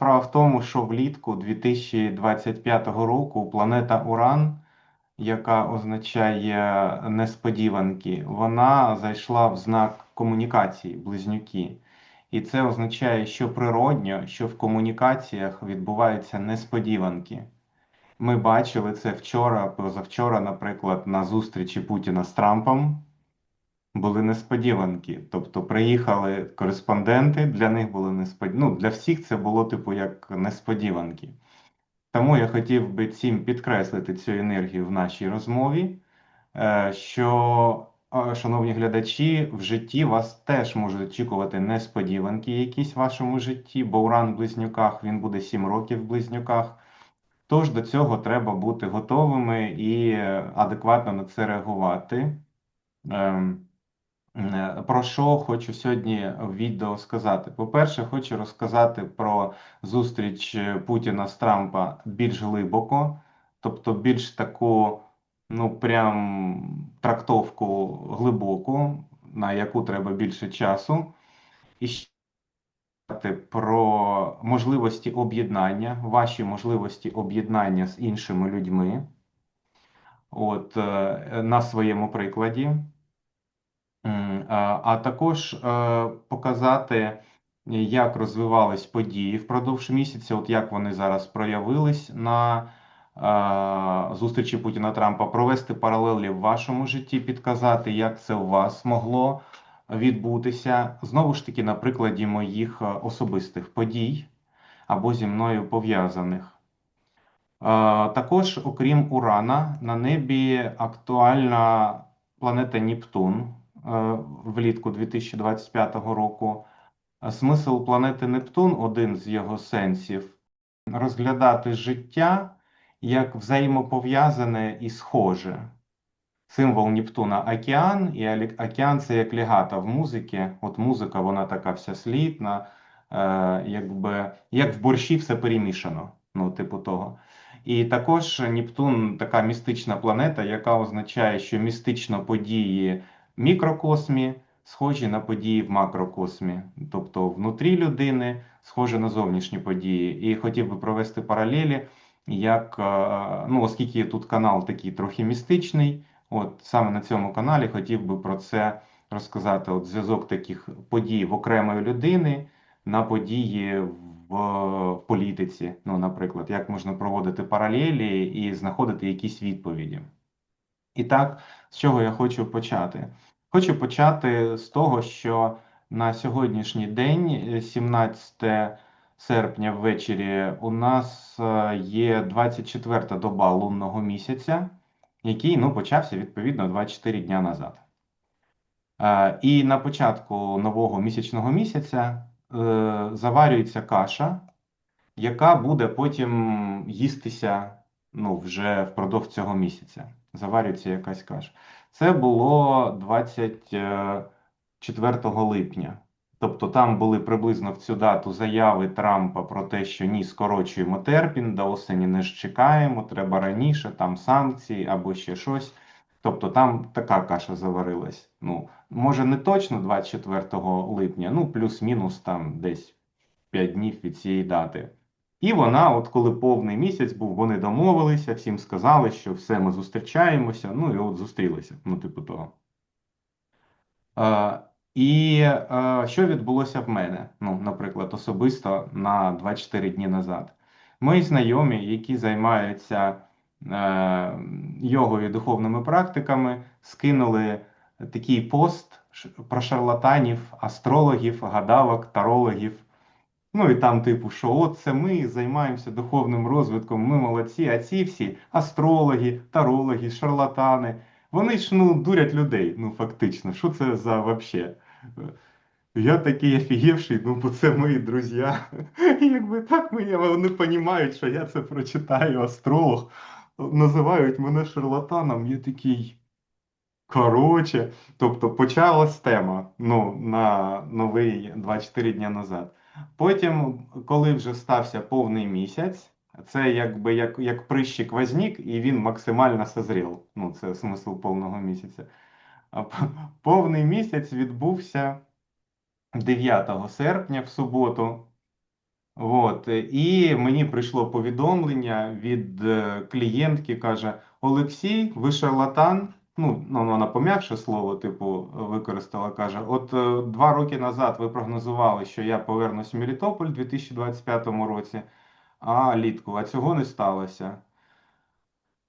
справа в тому, що влітку 2025 року планета Уран, яка означає несподіванки, вона зайшла в знак комунікації, близнюки. І це означає, що природньо, що в комунікаціях відбуваються несподіванки. Ми бачили це вчора, позавчора, наприклад, на зустрічі Путіна з Трампом. Були несподіванки. Тобто приїхали кореспонденти, для них були несподіванки. Ну, для всіх це було, типу, як несподіванки. Тому я хотів би цим підкреслити цю енергію в нашій розмові, е, що, е, шановні глядачі, в житті вас теж можуть очікувати несподіванки якісь в вашому житті, бо уран в близнюках він буде 7 років в близнюках. Тож до цього треба бути готовими і е, адекватно на це реагувати. Е, Про що хочу сьогодні в відео сказати? По-перше, хочу розказати про зустріч е, Путіна з Трампа більш глибоко, тобто більш таку, ну прям трактовку глибоку, на яку треба більше часу. І ще про можливості об'єднання, ваші можливості об'єднання з іншими людьми. От е, на своєму прикладі. А також е, показати, як розвивались події впродовж місяця, от як вони зараз проявились на е, зустрічі Путіна Трампа, провести паралелі в вашому житті, підказати, як це у вас могло відбутися. Знову ж таки, на прикладі моїх е, особистих подій або зі мною пов'язаних. Також, окрім Урана, на небі актуальна планета Нептун влітку 2025 року. Е, Смисл планети Нептун, один з його сенсів, розглядати життя як взаємопов'язане і схоже. Символ Нептуна океан, і океан це як легата в музиці. От музика, вона така вся слітна, е, якби як в борщі все перемішано. Ну, типу того. І також Нептун така містична планета, яка означає, що містично події мікрокосмі схожі на події в макрокосмі, тобто внутрі людини схожі на зовнішні події. І хотів би провести паралелі, як, е, ну, оскільки тут канал такий трохи містичний, от саме на цьому каналі хотів би про це розказати. От зв'язок таких подій в окремої людини на події в, в політиці. Ну, наприклад, як можна проводити паралелі і знаходити якісь відповіді. І так, з чого я хочу почати? Хочу почати з того, що на сьогоднішній день, е, 17 серпня ввечері, у нас е, є 24-та доба лунного місяця, який ну, почався відповідно 24 дня назад. Е, І на початку нового місячного місяця е, заварюється каша, яка буде потім їстися ну, вже впродовж цього місяця. Заварюється якась каша. Це було 24 липня. Тобто там були приблизно в цю дату заяви Трампа про те, що ні, скорочуємо термін, до осені не ж чекаємо, треба раніше, там санкції або ще щось. Тобто там така каша заварилась. Ну, може не точно 24 липня, ну плюс-мінус там десь 5 днів від цієї дати. І вона, от коли повний місяць був, вони домовилися, всім сказали, що все, ми зустрічаємося, ну і от зустрілися, ну, типу того. Е, і е, що відбулося в мене, ну, наприклад, особисто на 24 дні назад. Мої знайомі, які займаються е, йогою і духовними практиками, скинули такий пост про шарлатанів, астрологів, гадавок, тарологів. Ну і там, типу, що от це ми займаємося духовним розвитком, ми молодці, а ці всі астрологи, тарологи, шарлатани, вони ж ну дурять людей, ну фактично, що це за вообще? Я такий офігівший, ну бо це мої друзі. Якби так мені, вони розуміють, що я це прочитаю, астролог, називають мене шарлатаном, я такий. Коротше, тобто почалась тема ну, на новий 24 дня назад. Потім, коли вже стався повний місяць, це якби як, як прищик возник, і він максимально созрів. Ну, це смисл повного місяця. Повний місяць відбувся 9 серпня в суботу. От, і мені прийшло повідомлення від е, клієнтки, каже: Олексій, ви шарлатан. Ну, ну, вона пом'якше слово, типу, використала, каже: От е, два роки назад ви прогнозували, що я повернусь в Мелітополь у 2025 році, а літку, а цього не сталося.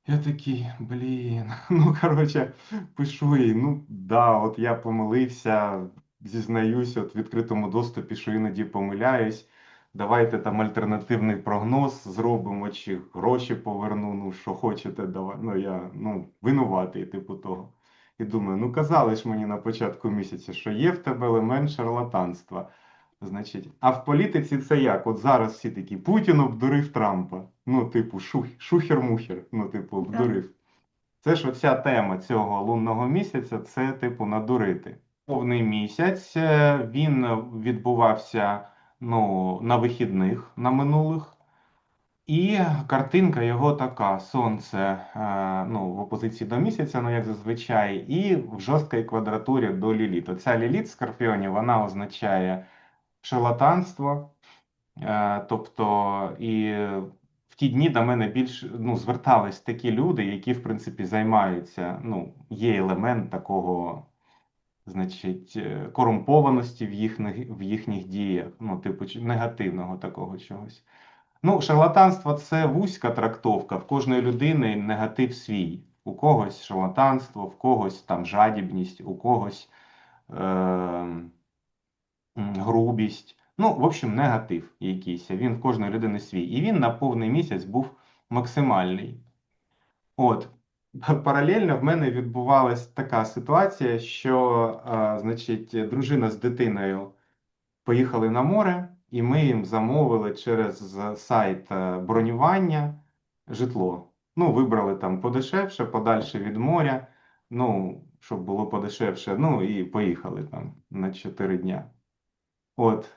Я такий, блін, ну коротше, пишу їй, ну да, от я помилився, зізнаюсь, от в відкритому доступі, що іноді помиляюсь. Давайте там альтернативний прогноз зробимо, чи гроші поверну, ну що хочете, давай. Ну я ну, винуватий, типу того. І думаю, ну казали ж мені на початку місяця, що є в тебе елемент шарлатанства. Значить, а в політиці це як? От зараз всі такі Путін обдурив Трампа. Ну, типу, шух, шухер-мухер, ну, типу, обдурив. Це ж оця тема цього лунного місяця, це, типу, надурити. Повний місяць е, він відбувався ну, на вихідних на минулих. І картинка його така: сонце е, ну, в опозиції до місяця, ну як зазвичай, і в жорсткій квадратурі до ліліт. Оця ліліт в Скорпіоні вона означає шарлатанство. Е, тобто, і в ті дні до мене більш ну, звертались такі люди, які, в принципі, займаються. Ну, є елемент такого, значить, е, корумпованості в їхніх, в їхніх діях, ну, типу, негативного такого чогось. Ну, шарлатанство це вузька трактовка. В кожної людини негатив свій. У когось шарлатанство, в когось там жадібність, у когось е- грубість. Ну, в общем, негатив якийсь. Він в кожної людини свій. І він на повний місяць був максимальний. От. Паралельно в мене відбувалася така ситуація, що, а, значить, дружина з дитиною поїхали на море, і ми їм замовили через сайт е, бронювання житло. Ну, вибрали там подешевше, подальше від моря. Ну, щоб було подешевше. Ну і поїхали там на 4 дня. От.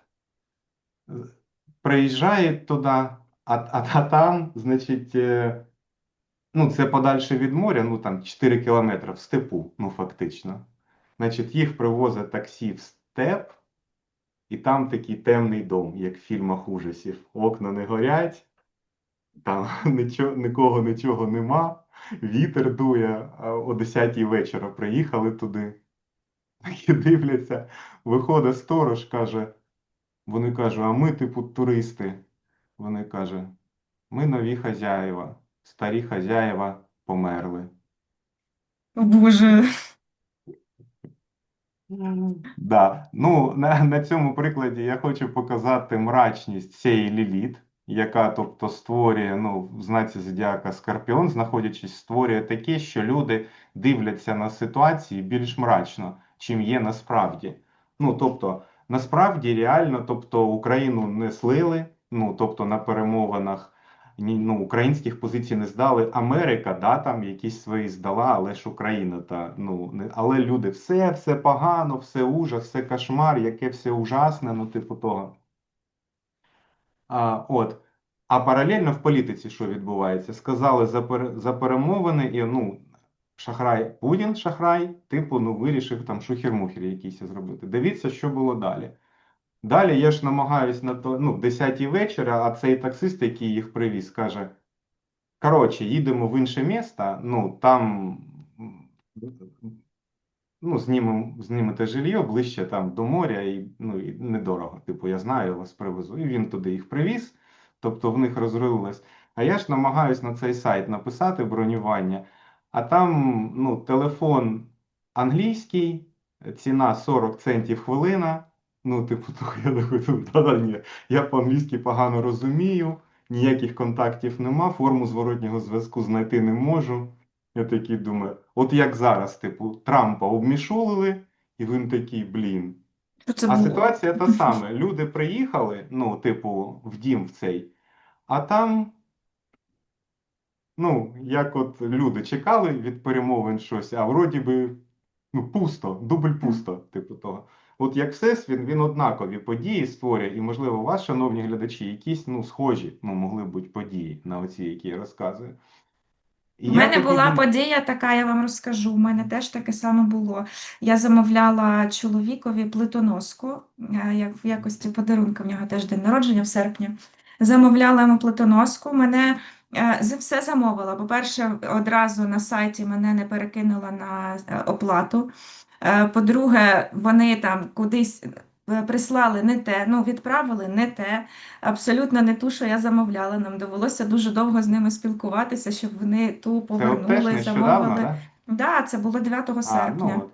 Приїжджають туди, а, а, а там, значить, е, ну, це подальше від моря, ну там 4 кілометри в степу, ну фактично. Значить, їх привозить таксі в степ, і там такий темний дом, як в фільмах ужасів. Окна не горять, там нічого, нікого нічого нема, вітер дує, о 10 вечора приїхали туди. Такі дивляться, виходить сторож, каже. Вони кажуть, а ми, типу, туристи. Вони кажуть, ми нові хазяїва, старі хазяїва померли. О Боже. Да. Ну, на, на цьому прикладі я хочу показати мрачність цієї ліліт, яка, тобто, створює, ну, в знаці зодіака Скорпіон, знаходячись, створює таке, що люди дивляться на ситуації більш мрачно, чим є насправді. Ну, тобто, насправді реально, тобто, Україну не слили, ну, тобто, на перемовинах. Ну, українських позицій не здали. Америка, да, там якісь свої здала, але ж Україна та ну не але люди, все, все погано, все ужас, все кошмар, яке все ужасне, ну, типу того. А, от. А паралельно в політиці що відбувається? Сказали за пере, за перемовини, і ну, шахрай Путін, шахрай, типу, ну, вирішив там шухер-мухер якийсь зробити. Дивіться, що було далі. Далі я ж намагаюсь на то, ну, в 10 вечора, а цей таксист, який їх привіз, каже: коротше, їдемо в інше місто, ну там ну, знімемо, знімете жилье ближче там до моря, і ну, і недорого. Типу, я знаю, я вас привезу. І він туди їх привіз, тобто в них розрулилось. А я ж намагаюсь на цей сайт написати бронювання, а там ну, телефон англійський, ціна 40 центів хвилина. Ну, типу, то я такий, да, ні, я по-англійськи погано розумію, ніяких контактів нема, форму зворотнього зв'язку знайти не можу. Я такий думаю, от як зараз, типу, Трампа обмішулили, і він такий, блін. Це А було? ситуація та саме. Люди приїхали, ну, типу, в дім в цей, а там, ну, як от люди чекали від перемовин щось, а вроді би, ну, пусто, дубль пусто, типу того. От як всесвіт, він однакові події створює, і, можливо, у вас, шановні глядачі, якісь, ну, схожі, ну, могли б бути події на оці, які я розказую. У мене була думаю, подія така, я вам розкажу. У мене теж таке саме було. Я замовляла чоловікові плитоноску, е, як в якості подарунка, в нього теж день народження в серпні. Замовляла йому плитоноску. Мене е, за все замовила. По-перше, одразу на сайті мене не перекинула на е, оплату. Е, По-друге, вони там кудись е, прислали не те, ну відправили не те. Абсолютно не ту, що я замовляла. Нам довелося дуже довго з ними спілкуватися, щоб вони ту повернули, замовили. да? Да, це було 9 А, ну серпня. от.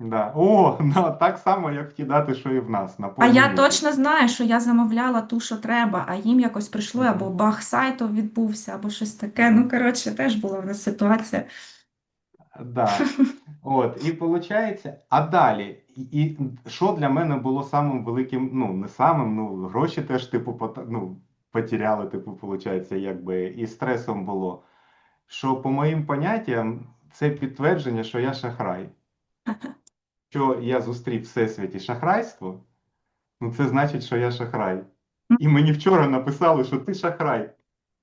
Да. О, ну, так само, як в ті дати, що і в нас, на А я точно знаю, що я замовляла ту, що треба, а їм якось прийшло, або баг сайту відбувся, або щось таке. Ну, коротше, теж була в нас ситуація. Да. От, і виходить, а далі, і, і що для мене було самим великим, ну, не самим, ну, гроші теж, типу, пота- ну, потеряли, типу, виходить, якби, і стресом було, що по моїм поняттям, це підтвердження, що я шахрай. Що я зустрів всесвіті шахрайство, ну, це значить, що я шахрай. І мені вчора написали, що ти шахрай.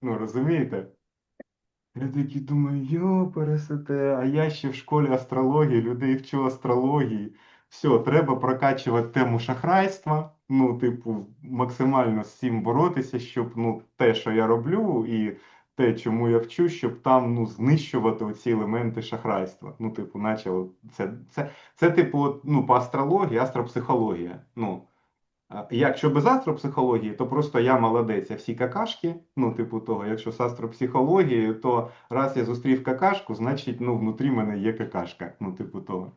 Ну, розумієте? Я такий думаю, йо, пересете, а я ще в школі астрології, людей вчу астрології. Все, треба прокачувати тему шахрайства. Ну, типу, максимально з цим боротися, щоб ну, те, що я роблю, і те, чому я вчу, щоб там ну, знищувати оці елементи шахрайства. Ну, типу, наче от це, це, це, типу, от, ну, по астрології, астропсихологія. Ну, Якщо без астропсихології, то просто я молодець, а всі какашки. Ну, типу того, якщо з астропсихологією, то раз я зустрів какашку, значить, ну, внутрі мене є какашка. Ну, типу того.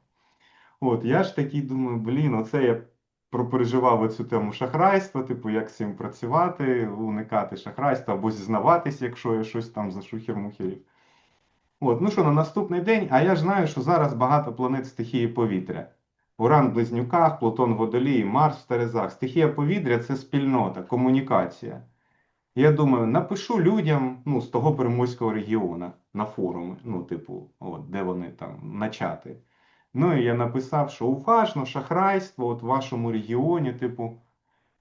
От, я ж такий думаю, блін, оце я пропереживав оцю тему шахрайства, типу, як з цим працювати, уникати шахрайства або зізнаватись, якщо я щось там за шухер-мухерів. От, ну що, на наступний день, а я ж знаю, що зараз багато планет стихії повітря. Уран в Близнюках, Плутон в Водолії, Марс в Терезах. Стихія повітря це спільнота, комунікація. Я думаю, напишу людям ну, з того Приморського регіону на форуми, ну, типу, от, де вони там, на чати. Ну і я написав, що уважно, шахрайство от в вашому регіоні, типу.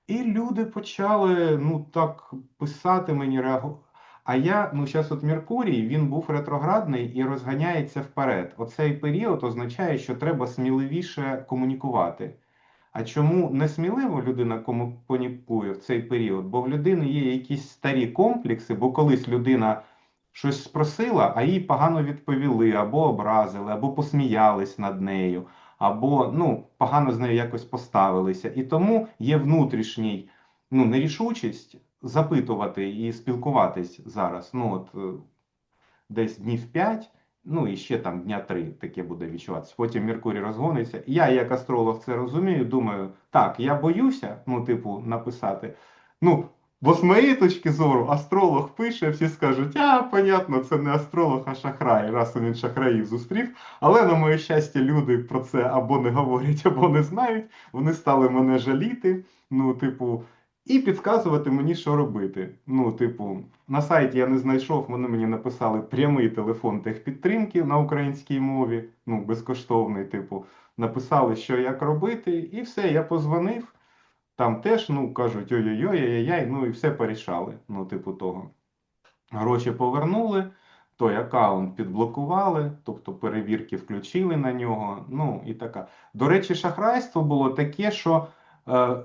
І люди почали ну так писати мені реагувати. А я, ну зараз от Меркурій, він був ретроградний і розганяється вперед. Оцей період означає, що треба сміливіше комунікувати. А чому не сміливо людина комунікує в цей період? Бо в людини є якісь старі комплекси, бо колись людина щось спросила, а їй погано відповіли, або образили, або посміялись над нею, або ну, погано з нею якось поставилися. І тому є внутрішній ну, нерішучість запитувати і спілкуватись зараз. Ну, от, е, десь днів 5, ну і ще там дня 3 таке буде відчуватися. Потім Меркурій розгониться. Я, як астролог, це розумію. Думаю, так, я боюся, ну, типу, написати. Ну, бо з моєї точки зору, астролог пише, всі скажуть, а, понятно, це не астролог, а шахрай, раз він шахраїв зустрів. Але, на моє щастя, люди про це або не говорять, або не знають. Вони стали мене жаліти. Ну, типу, і підказувати мені, що робити. Ну, типу, на сайті я не знайшов, вони мені написали прямий телефон техпідтримки на українській мові, ну, безкоштовний, типу, написали, що як робити, і все, я позвонив. Там теж, ну, кажуть, ой-ой-ой, яй-яй, ну і все порішали. Ну, типу того. Гроші повернули, той аккаунт підблокували, тобто перевірки включили на нього. Ну, і така. До речі, шахрайство було таке, що. Е,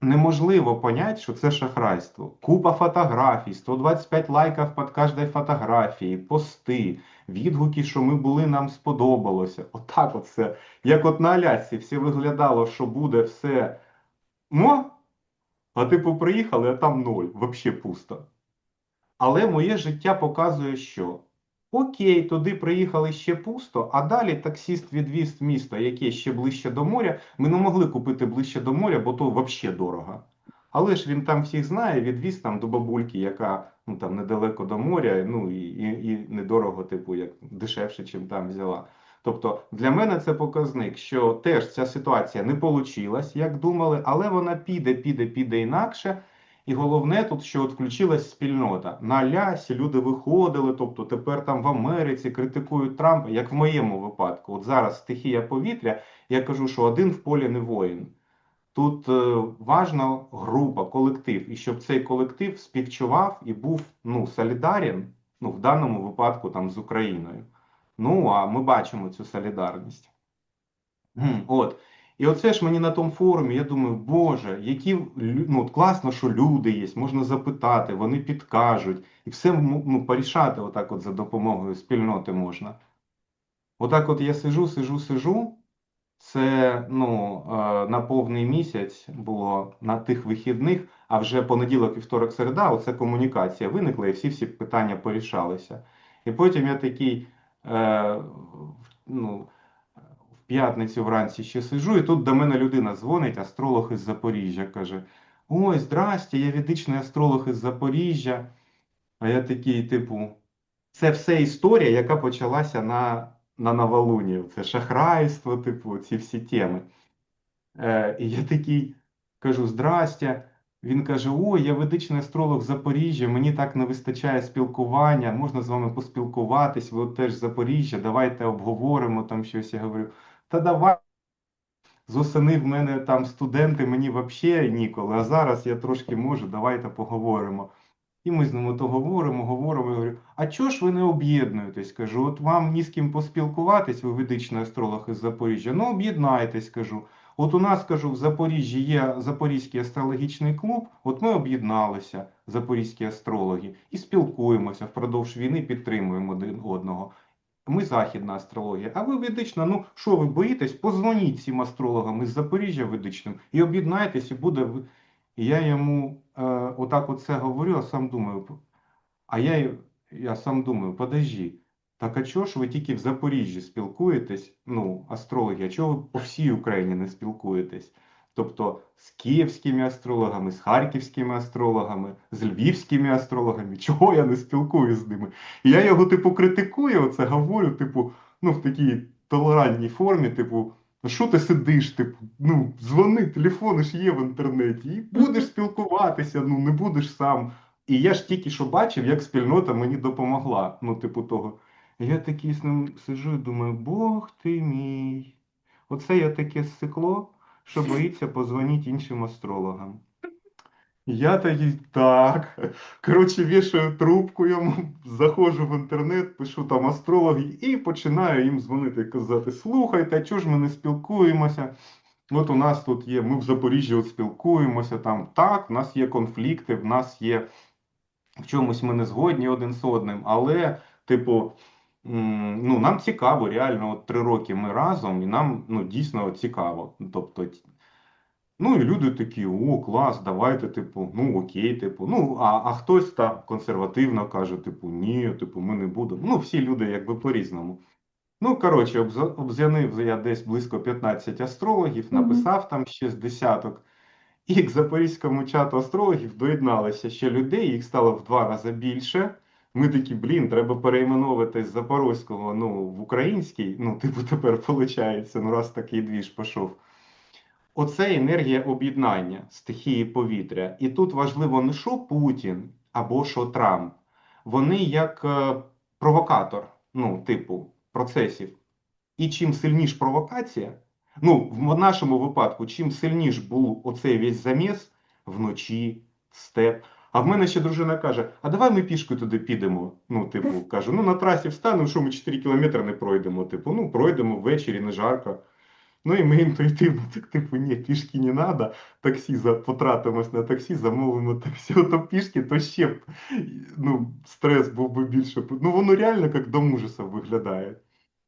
неможливо понять, що це шахрайство. Купа фотографій, 125 лайків під кожною фотографією, пости, відгуки, що ми були, нам сподобалося. Отак от все. Як от на Алясці все виглядало, що буде все. Мо? А типу приїхали, а там ноль, взагалі пусто. Але моє життя показує, що окей, туди приїхали ще пусто, а далі таксіст відвіз місто, яке ще ближче до моря. Ми не могли купити ближче до моря, бо то взагалі дорого. Але ж він там всіх знає, відвіз там до бабульки, яка ну там недалеко до моря, ну і, і, і недорого, типу, як дешевше, чим там взяла. Тобто для мене це показник, що теж ця ситуація не вийшла, як думали, але вона піде, піде, піде інакше. І головне тут, що от включилась спільнота. На Алясі люди виходили, тобто тепер там в Америці критикують Трампа, як в моєму випадку. От зараз стихія повітря, я кажу, що один в полі не воїн. Тут е, важна група, колектив, і щоб цей колектив співчував і був ну, солідарен Ну, в даному випадку там з Україною. Ну, а ми бачимо цю солідарність. От. І оце ж мені на тому форумі, я думаю, Боже, які ну, класно, що люди є, можна запитати, вони підкажуть, і все ну, порішати отак от за допомогою спільноти можна. Отак от я сижу, сижу, сижу. Це ну, е, на повний місяць було на тих вихідних, а вже понеділок, вівторок, середа, оце комунікація виникла, і всі всі питання порішалися. І потім я такий, е, ну, п'ятницю вранці ще сижу, і тут до мене людина дзвонить, астролог із Запоріжжя, каже: Ой, здрасте, я ведичний астролог із Запоріжжя. А я такий, типу, це все історія, яка почалася на, на новолунні. Це шахрайство, типу, ці всі теми. Е, і я такий кажу: Здрастя. Він каже: Ой, я ведичний астролог Запоріжжя, мені так не вистачає спілкування, можна з вами поспілкуватись, ви теж з Запоріжжя, давайте обговоримо там щось. Я говорю, та давай. З в мене там студенти, мені взагалі ніколи, а зараз я трошки можу, давайте поговоримо. І ми з ними то говоримо, говоримо. Я говорю, а чого ж ви не об'єднуєтесь? Кажу, от вам ні з ким поспілкуватись, ви ведичний астролог із Запоріжжя. Ну, об'єднайтесь, кажу. От у нас, кажу, в Запоріжжі є Запорізький астрологічний клуб, от ми об'єдналися, запорізькі астрологи, і спілкуємося впродовж війни, підтримуємо один одного. Ми західна астрологія, а ви ведична. Ну що ви боїтесь? Позвоніть цим астрологам із Запоріжжя ведичним і об'єднайтесь, і буде. Я йому е, отак оце говорю, а сам думаю, а я, я сам думаю, подожди, так а чого ж ви тільки в Запоріжжі спілкуєтесь, ну, астрологи, а чого ви по всій Україні не спілкуєтесь? Тобто з київськими астрологами, з харківськими астрологами, з львівськими астрологами, чого я не спілкуюсь з ними? І я його, типу, критикую, оце говорю, типу, ну, в такій толерантній формі, типу, «Ну, що ти сидиш, типу, ну, дзвони, телефони ж є в інтернеті, і будеш спілкуватися, ну, не будеш сам. І я ж тільки що бачив, як спільнота мені допомогла, ну, типу того. І я такий з ним сиджу і думаю, Бог ти мій. Оце я таке сикло, що боїться позвонити іншим астрологам. Я тоді так. Коротше, вішаю трубку йому, заходжу в інтернет, пишу там астрологи і починаю їм дзвонити і казати: слухайте, а чого ж ми не спілкуємося? От у нас тут є, ми в Запоріжжі от спілкуємося там. Так, в нас є конфлікти, в нас є в чомусь ми не згодні один з одним, але, типу, ну, нам цікаво, реально, от три роки ми разом, і нам ну, дійсно цікаво. Тобто, ну і люди такі, о, клас, давайте, типу, ну окей, типу, ну, а, а хтось так консервативно каже, типу, ні, типу, ми не будемо. Ну, всі люди якби по-різному. Ну, коротше, обз- обзвонив я десь близько 15 астрологів, написав там ще з десяток. І к запорізькому чату астрологів доєдналося ще людей, їх стало в два рази більше. Ми такі, блін, треба перейменовувати з запорозького ну, в український. Ну, типу, тепер виходить, ну раз такий двіж пішов. Оце енергія об'єднання стихії повітря. І тут важливо не що Путін або що Трамп. Вони як е, провокатор, ну, типу, процесів. І чим сильніш провокація, ну, в нашому випадку, чим сильніш був оцей весь заміс вночі, степ. А в мене ще дружина каже: а давай ми пішкою туди підемо. Ну, типу, кажу, ну на трасі встанемо, що ми 4 кілометри не пройдемо. Типу, ну пройдемо ввечері, не жарко. Ну і ми інтуїтивно, так, типу, ні, пішки не треба, таксі за, потратимось на таксі, замовимо таксі, то пішки, то ще б, ну, стрес був би більше. Ну, воно реально як до ужаса виглядає.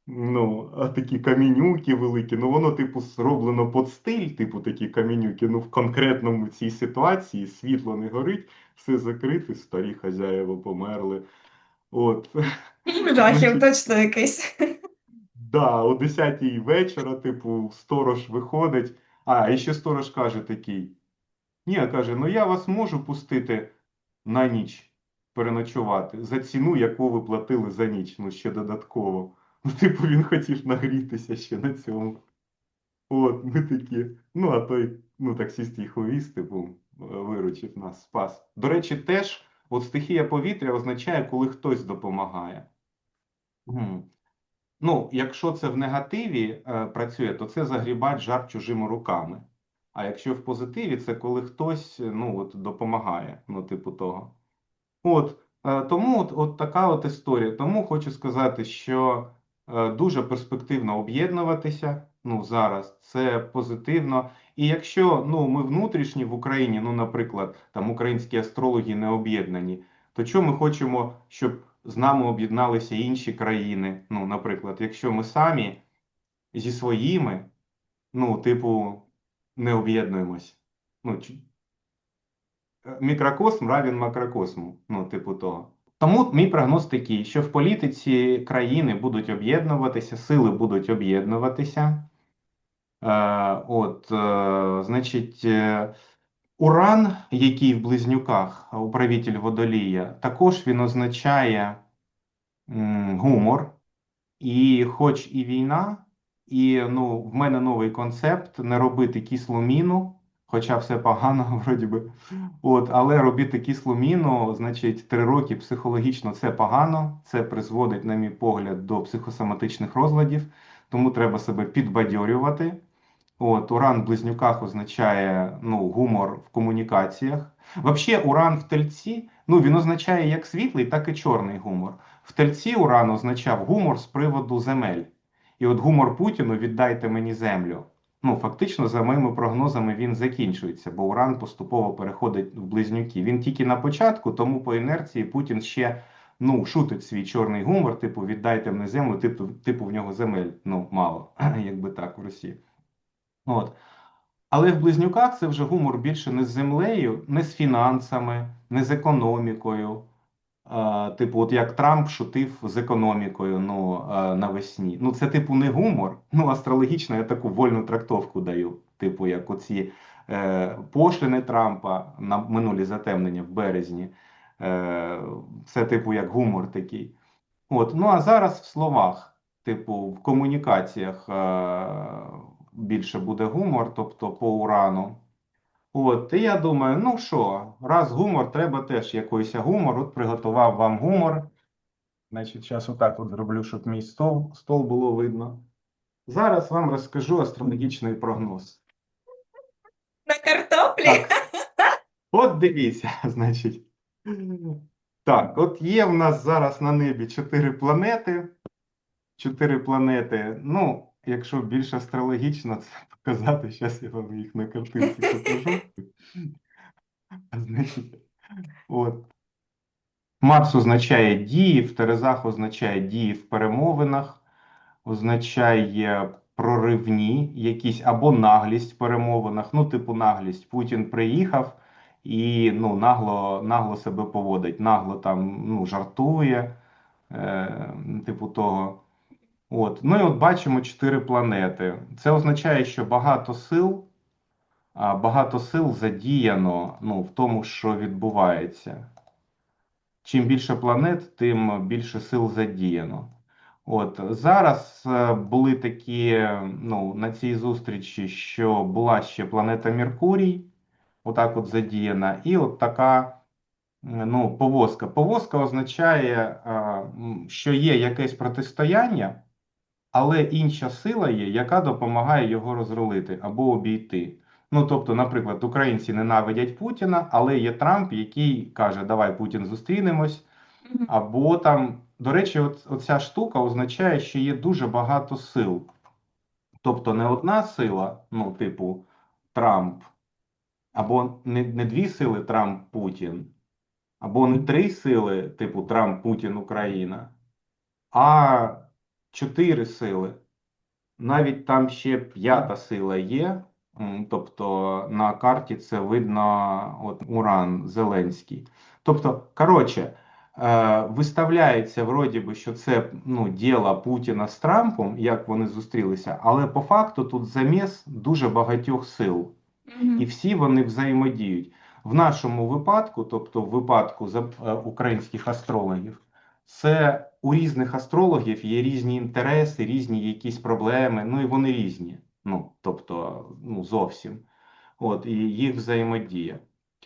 Ну, а такі камінюки великі, ну воно, типу, зроблено під стиль, типу такі камінюки. Ну, в конкретному цій ситуації світло не горить, все закрите, старі хазяїва померли. От. Жахів точно якийсь. Да, о 10-й вечора, типу, сторож виходить. А, і ще сторож каже такий: Ні, каже, ну я вас можу пустити на ніч переночувати за ціну, яку ви платили за ніч, ну ще додатково. Ну, типу, він хотів нагрітися ще на цьому. От, ми такі. Ну, а той, ну, таксист їх увіз, типу, виручив нас, спас. До речі, теж, от стихія повітря означає, коли хтось допомагає. Ну, якщо це в негативі е, працює, то це загрібать жар чужими руками. А якщо в позитиві, це коли хтось, ну, от, допомагає, ну, типу того. От, Е, Тому от, от така от історія. Тому хочу сказати, що е, дуже перспективно об'єднуватися. Ну, зараз це позитивно. І якщо ну, ми внутрішні в Україні, ну, наприклад, там українські астрологи не об'єднані, то чому ми хочемо, щоб з нами об'єдналися інші країни? Ну, наприклад, якщо ми самі зі своїми, ну, типу, не об'єднуємось. Ну, мікрокосм равен макрокосму, ну, типу того. Тому мій прогноз такий, що в політиці країни будуть об'єднуватися, сили будуть об'єднуватися. Е, от, е, значить, е, Уран, який в близнюках, управитель водолія, також він означає гумор. І хоч і війна, і ну, в мене новий концепт не робити кислу міну, хоча все погано, вроді би. От, але робити кислу міну, значить, три роки психологічно це погано, це призводить, на мій погляд, до психосоматичних розладів, тому треба себе підбадьорювати. От, уран в близнюках означає ну, гумор в комунікаціях. Взагалі, уран в тельці, ну, він означає як світлий, так і чорний гумор. В тельці уран означав гумор з приводу земель. І от гумор Путіну віддайте мені землю. Ну, фактично, за моїми прогнозами, він закінчується, бо уран поступово переходить в близнюки. Він тільки на початку, тому по інерції Путін ще ну, шутить свій чорний гумор, типу, віддайте мені землю, типу, типу в нього земель ну, мало, якби так, в Росії. От. Але в близнюках це вже гумор більше не з землею, не з фінансами, не з економікою. Е, типу, от як Трамп шутив з економікою ну, е, навесні. Ну, це, типу, не гумор. Ну, астрологічно я таку вольну трактовку даю. Типу, як оці е, пошлини Трампа на минулі затемнення в березні. Е, це, типу, як гумор такий. От. Ну, а зараз в словах, типу, в комунікаціях е, більше буде гумор, тобто по урану. От, і я думаю, ну що, раз гумор, треба теж якийсь гумор. От приготував вам гумор. Значить, зараз отак от зроблю, щоб мій стол, стол було видно. Зараз вам розкажу астрологічний прогноз. На картоплі? Так. От дивіться, значить. Так, от є в нас зараз на небі чотири планети. Чотири планети. Ну, якщо більш астрологічно це показати, зараз я вам їх на картинці покажу. От. Марс означає дії, в Терезах означає дії в перемовинах, означає проривні якісь або наглість в перемовинах. Ну, типу, наглість. Путін приїхав і ну, нагло, нагло себе поводить, нагло там ну, жартує, е, типу того. От. Ну і от бачимо чотири планети. Це означає, що багато сил, багато сил задіяно ну, в тому, що відбувається. Чим більше планет, тим більше сил задіяно. От зараз е, були такі, ну, на цій зустрічі, що була ще планета Меркурій, отак от задіяна, і от така ну, повозка. Повозка означає, е, що є якесь протистояння, але інша сила є, яка допомагає його розрулити або обійти. Ну, тобто, наприклад, українці ненавидять Путіна, але є Трамп, який каже, давай Путін зустрінемось. Або там, до речі, от, оця штука означає, що є дуже багато сил. Тобто не одна сила, ну, типу Трамп, або не, не дві сили Трамп Путін, або не три сили, типу Трамп Путін Україна, а чотири сили. Навіть там ще п'ята сила є. Тобто на карті це видно от Уран Зеленський. Тобто, коротше, е, виставляється вроді би, що це ну, діло Путіна з Трампом, як вони зустрілися, але по факту тут заміс дуже багатьох сил, і всі вони взаємодіють. В нашому випадку, тобто в випадку е, українських астрологів, це у різних астрологів є різні інтереси, різні якісь проблеми, ну і вони різні. Ну, тобто, ну, зовсім. От, і їх взаємодія.